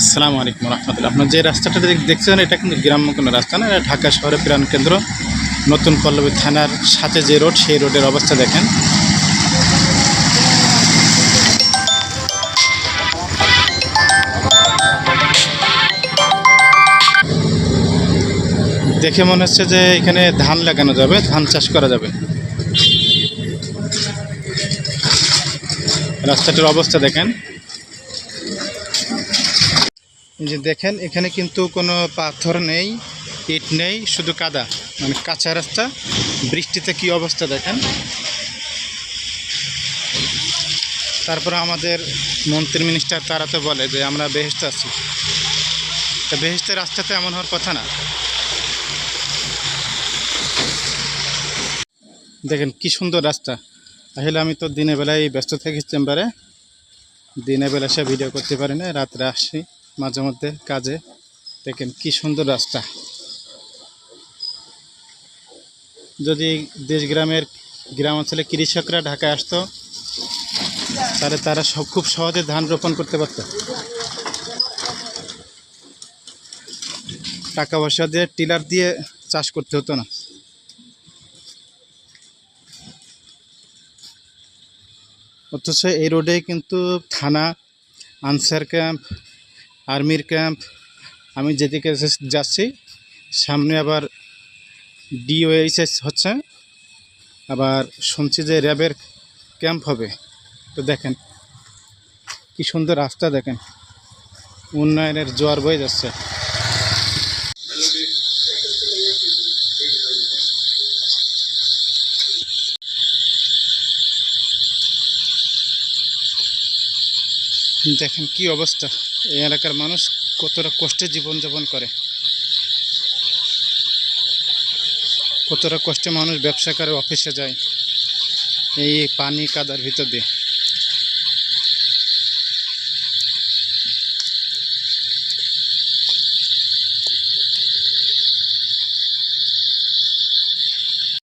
আসসালামু আলাইকুম রহমতুল্লাহ। আপনার যে রাস্তাটা দেখ- দেখছেন, এটা কিন্তু গ্রাম্য কোনো রাস্তা না, এটা ঢাকা শহরে প্রাণ কেন্দ্র। নতুন পল্লবী থানার সাথে যে রোড, সেই রোডের অবস্থা দেখেন। দেখে মনে হচ্ছে যে এখানে ধান লাগানো যাবে, ধান চাষ করা যাবে। রাস্তাটির অবস্থা দেখেন। যে দেখেন, এখানে কিন্তু কোনো পাথর নেই, ইট নেই, শুধু কাদা। মানে কাঁচা রাস্তা। বৃষ্টিতে কি অবস্থা দেখেন? তারপরে আমাদের মন্ত্রী মিনিস্টার তারা তো বলে যে আমরা বেহেস্তে আছি। তা বেহেস্তের রাস্তা তো এমন হওয়ার কথা না। দেখেন, কি সুন্দর রাস্তা। আসলে আমি তো দিনের বেলায় ব্যস্ত থাকি চেম্বারে। দিনের বেলা সে ভিডিও করতে পারি না, রাত্রে আসি। মাঝে মধ্যে কাজে। দেখেন কি সুন্দর রাস্তা। যদি দেশ গ্রামের গ্রাম অঞ্চলে কৃষকরা ঢাকায় আসতো, তাহলে তারা সব খুব সহজে ধান রোপণ করতে পারত। টাকা পয়সা দিয়ে টিলার দিয়ে চাষ করতে হতো না। অথচ এই রোডে কিন্তু থানা, আনসার ক্যাম্প আর্মির ক্যাম্প। আমি যেদিকে যাচ্ছি, সামনে আবার ডিওএইচএস হচ্ছে। আবার শুনছি যে র্যাবের ক্যাম্প হবে। তো দেখেন, কি সুন্দর রাস্তা দেখেন। উন্নয়নের জোয়ার বয়ে যাচ্ছে। দেখেন কি অবস্থা। এই এলাকার মানুষ কতটা কষ্টে জীবনযাপন করে। কতটা কষ্টে মানুষ ব্যবসা করে, অফিসে যায়। এই পানি কাদার ভিতর দিয়ে।